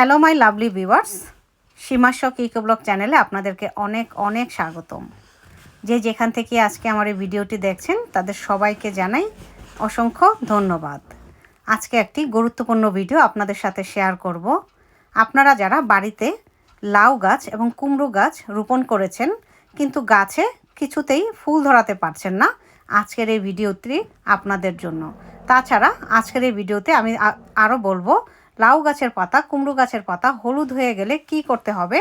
Hello my lovely viewers সীমাশক eco blog চ্যানেলে আপনাদেরকে অনেক অনেক স্বাগতম। যে যেখান থেকে আজকে আমার এই ভিডিওটি দেখছেন, তাদের সবাইকে জানাই অসংখ্য ধন্যবাদ। আজকে একটি গুরুত্বপূর্ণ ভিডিও আপনাদের সাথে শেয়ার করব। আপনারা যারা বাড়িতে লাউ গাছ এবং কুমড়ো গাছ রোপণ করেছেন, কিন্তু গাছে কিছুতেই ফুল ধরাতে পারছেন না, আজকের এই ভিডিওটি আপনাদের জন্য। তাছাড়া আজকের এই ভিডিওতে আমি আরও বলব লাউ গাছের পাতা, কুমড়ো গাছের পাতা হলুদ হয়ে গেলে কি করতে হবে?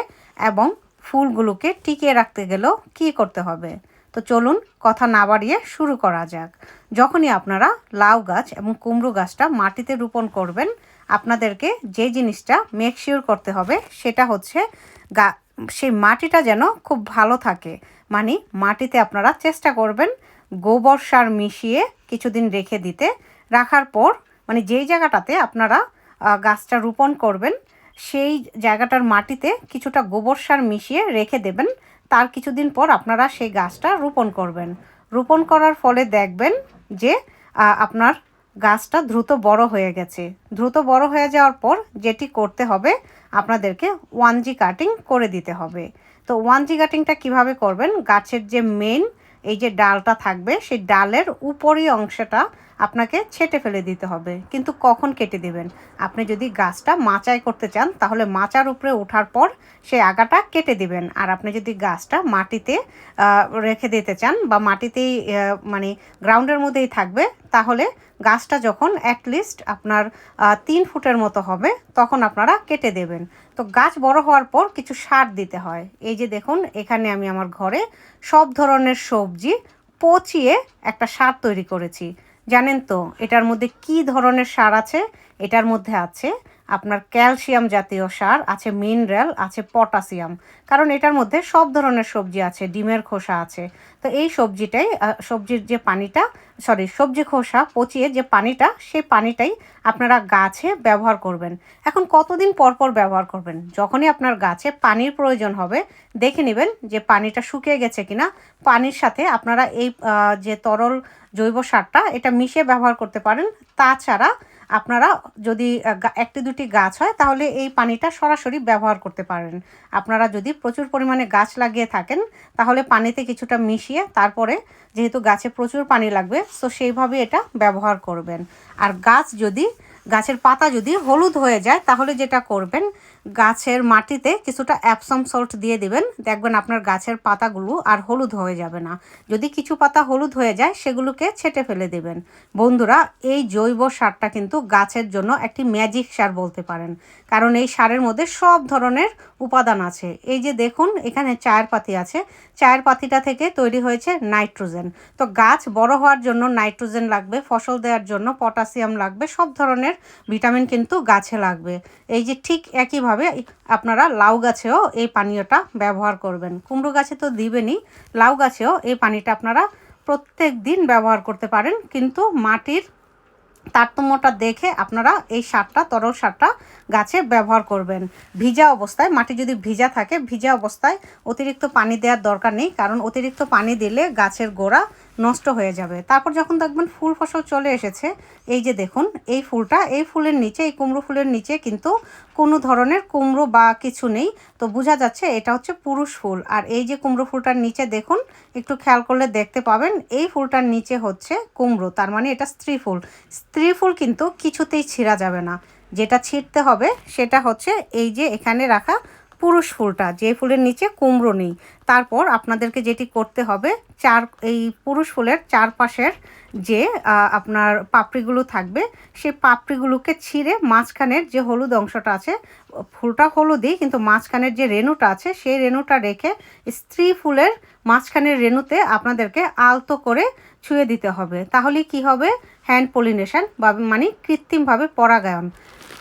এবং ফুলগুলোকে টিকিয়ে রাখতে গেলেও কি করতে হবে? তো চলুন কথা না বাড়িয়ে শুরু করা যাক। যখনই আপনারা লাউ গাছ এবং কুমড়ো গাছটা মাটিতে রোপণ করবেন, আপনাদেরকে যে জিনিসটা মেকশিওর করতে হবে সেটা হচ্ছে গা, সেই মাটিটা যেন খুব ভালো থাকে। মানে মাটিতে আপনারা চেষ্টা করবেন গোবর সার মিশিয়ে কিছুদিন রেখে দিতে। রাখার পর মানে যেই জায়গাটাতে আপনারা গাছটা রোপণ করবেন, সেই জায়গাটার মাটিতে কিছুটা গোবর সার মিশিয়ে রেখে দেবেন। তার কিছুদিন পর আপনারা সেই গাছটা রোপণ করবেন। রোপণ করার ফলে দেখবেন যে আপনার গাছটা দ্রুত বড় হয়ে গেছে। দ্রুত বড় হয়ে যাওয়ার পর যেটি করতে হবে, আপনাদেরকে ওয়ান জি কাটিং করে দিতে হবে। তো ওয়ান জি কাটিংটা কীভাবে করবেন? গাছের যে মেন এই যে ডালটা থাকবে, সেই ডালের উপরি অংশটা আপনাকে ছেটে ফেলে দিতে হবে। কিন্তু কখন কেটে দেবেন? আপনি যদি গাছটা মাচাই করতে চান, তাহলে মাচার উপরে ওঠার পর সেই আগাটা কেটে দিবেন। আর আপনি যদি গাছটা মাটিতে রেখে দিতে চান বা মাটিতেই মানে গ্রাউন্ডের মধ্যেই থাকবে, তাহলে গাছটা যখন অ্যাটলিস্ট আপনার তিন ফুটের মতো হবে, তখন আপনারা কেটে দেবেন। তো গাছ বড় হওয়ার পর কিছু সার দিতে হয়। এই যে দেখুন, এখানে আমি আমার ঘরে সব ধরনের সবজি পচিয়ে একটা সার তৈরি করেছি। জানেন তো এটার মধ্যে কি ধরনের সার আছে? এটার মধ্যে আছে আপনার ক্যালসিয়াম জাতীয় সার, আছে মিনারেল, আছে পটাশিয়াম। কারণ এটার মধ্যে সব ধরনের সবজি আছে, ডিমের খোসা আছে। তো এই সবজিটাই সবজির যে পানিটা সরি সবজি খোসা পচিয়ে যে পানিটা, সেই পানিটাই আপনারা গাছে ব্যবহার করবেন। এখন কতদিন পর পর ব্যবহার করবেন? যখনই আপনার গাছে পানির প্রয়োজন হবে, দেখে নেবেন যে পানিটা শুকিয়ে গেছে কিনা। পানির সাথে আপনারা এই যে তরল জৈব সারটা, এটা মিশিয়ে ব্যবহার করতে পারেন। তাছাড়া আপনারা যদি একটি দুটি গাছ হয়, তাহলে এই পানিটা সরাসরি ব্যবহার করতে পারেন। আপনারা যদি প্রচুর পরিমাণে গাছ লাগিয়ে থাকেন, তাহলে পানিতে কিছুটা মিশিয়ে তারপরে যেহেতু গাছে প্রচুর পানি লাগবে সো সেইভাবে এটা ব্যবহার করবেন। আর গাছ যদি, গাছের পাতা যদি হলুদ হয়ে যায়, তাহলে যেটা করবেন গাছের মাটিতে কিছুটা অ্যাপসম সল্ট দিয়ে দিবেন। দেখবেন আপনার গাছের পাতাগুলো আর হলুদ হয়ে যাবে না। যদি কিছু পাতা হলুদ হয়ে যায়, সেগুলোকে ছেটে ফেলে দেবেন। বন্ধুরা, এই জৈব সারটা কিন্তু গাছের জন্য একটি ম্যাজিক সার বলতে পারেন। কারণ এই সারের মধ্যে সব ধরনের উপাদান আছে। এই যে দেখুন, এখানে চায়ের পাতি আছে। চায়ের পাতিটা থেকে তৈরি হয়েছে নাইট্রোজেন তো গাছ বড় হওয়ার জন্য নাইট্রোজেন লাগবে, ফসল দেওয়ার জন্য পটাশিয়াম লাগবে, সব ধরনের ভিটামিন কিন্তু গাছে লাগবে। এই যে ঠিক একইভাবে আপনারা লাউ গাছেও এই পানীয়টা ব্যবহার করবেন। কুমড়ো গাছে তো দিবেনই, লাউ গাছেও এই পানিটা আপনারা প্রত্যেক দিন ব্যবহার করতে পারেন। কিন্তু মাটির তারতম্যটা দেখে আপনারা এই সারটা, তরল সারটা গাছে ব্যবহার করবেন। ভিজা অবস্থায়, মাটি যদি ভিজা থাকে, ভিজা অবস্থায় অতিরিক্ত পানি দেওয়ার দরকার নেই। কারণ অতিরিক্ত পানি দিলে গাছের গোড়া নষ্ট হয়ে যাবে। তারপর যখন দেখবেন ফুল ফসল চলে এসেছে, এই যে দেখুন, এই ফুলটা, এই ফুলের নিচে, এই কুমড়ো ফুলের নিচে কিন্তু কোনো ধরনের কুমড়ো বা কিছু নেই। তো বোঝা যাচ্ছে এটা হচ্ছে পুরুষ ফুল। আর এই যে কুমড়ো ফুলটার নিচে দেখুন, একটু খেয়াল করলে দেখতে পাবেন, এই ফুলটার নিচে হচ্ছে কুমড়ো, তার মানে এটা স্ত্রী ফুল। স্ত্রী ফুল কিন্তু কিছুতেই ছিঁড়া যাবে না। যেটা ছিঁড়তে হবে, সেটা হচ্ছে এই যে এখানে রাখা পুরুষ ফুলটা, যে ফুলের নিচে কুমড়ো নেই। তারপর আপনাদেরকে যেটি করতে হবে, চার, এই পুরুষ ফুলের চারপাশের যে আপনার পাপড়িগুলো থাকবে সেই পাপড়িগুলোকে ছিঁড়ে মাঝখানের যে হলুদ অংশটা আছে, ফুলটা হলুদই, কিন্তু মাঝখানের যে রেণুটা আছে, সেই রেণুটা রেখে স্ত্রী ফুলের মাঝখানের রেণুতে আপনাদেরকে আলতো করে ছুঁয়ে দিতে হবে। তাহলে কি হবে? হ্যান্ড পলিনেশন বা মানে কৃত্রিমভাবে পরাগায়ন।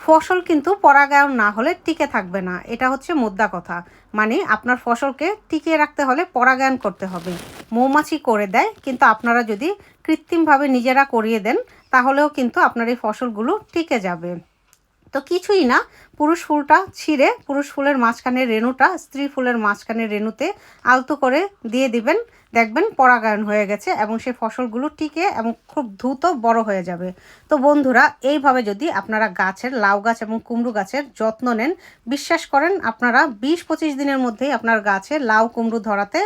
ফসল কিন্তু পরাগায়ন না হলে টিকে থাকবে না। এটা হচ্ছে মুদ্রা কথা। মানে আপনার ফসলকে টিকিয়ে রাখতে হলে পরাগায়ন করতে হবে। মৌমাছি করে দেয়, কিন্তু আপনারা যদি কৃত্রিমভাবে নিজেরা করিয়ে দেন, তাহলেও কিন্তু আপনার এই ফসলগুলো টিকে যাবে। তো কিছুই না, পুরুষ ফুলটা ছিঁড়ে পুরুষ ফুলের মাঝখানের রেণুটা স্ত্রী ফুলের মাঝখানের রেণুতে আলতো করে দিয়ে দিবেন। দেখবেন পরাগায়ন হয়ে গেছে এবং সেই ফসলগুলো টিকে এবং খুব দ্রুত বড় হয়ে যাবে। তো বন্ধুরা, এইভাবে যদি আপনারা গাছের, লাউ গাছ এবং কুমড়ো গাছের যত্ন নেন, বিশ্বাস করেন আপনারা বিশ পঁচিশ দিনের মধ্যেই আপনার গাছে লাউ, কুমড়ো ধরাতে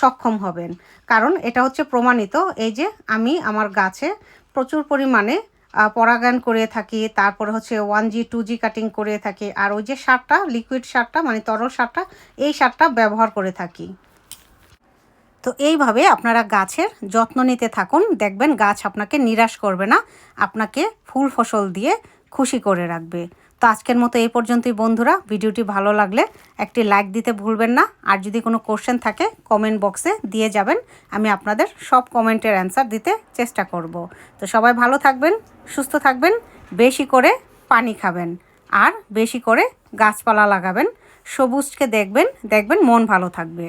সক্ষম হবেন। কারণ এটা হচ্ছে প্রমাণিত, এই যে আমি আমার গাছে প্রচুর পরিমাণে পরাগায়ন করে থাকি, তারপরে হচ্ছে one G, two G cutting করে থাকি, আর ওই যে সারটা লিকুইড সারটা মানে তরল সারটা, এই সারটা ব্যবহার করে থাকি। তো এইভাবে আপনারা গাছের যত্ন নিতে থাকুন। দেখবেন গাছ আপনাকে নিরাশ করবে না, আপনাকে ফুল ফসল দিয়ে খুশি করে রাখবে। তো আজকের মতো এই পর্যন্তই বন্ধুরা। ভিডিওটি ভালো লাগলে একটি লাইক দিতে ভুলবেন না। আর যদি কোনো কোশ্চেন থাকে, কমেন্ট বক্সে দিয়ে যাবেন। আমি আপনাদের সব কমেন্টের অ্যান্সার দিতে চেষ্টা করব। তো সবাই ভালো থাকবেন, সুস্থ থাকবেন, বেশি করে পানি খাবেন, আর বেশি করে গাছপালা লাগাবেন। সবুজকে দেখবেন দেখবেন মন ভালো থাকবে।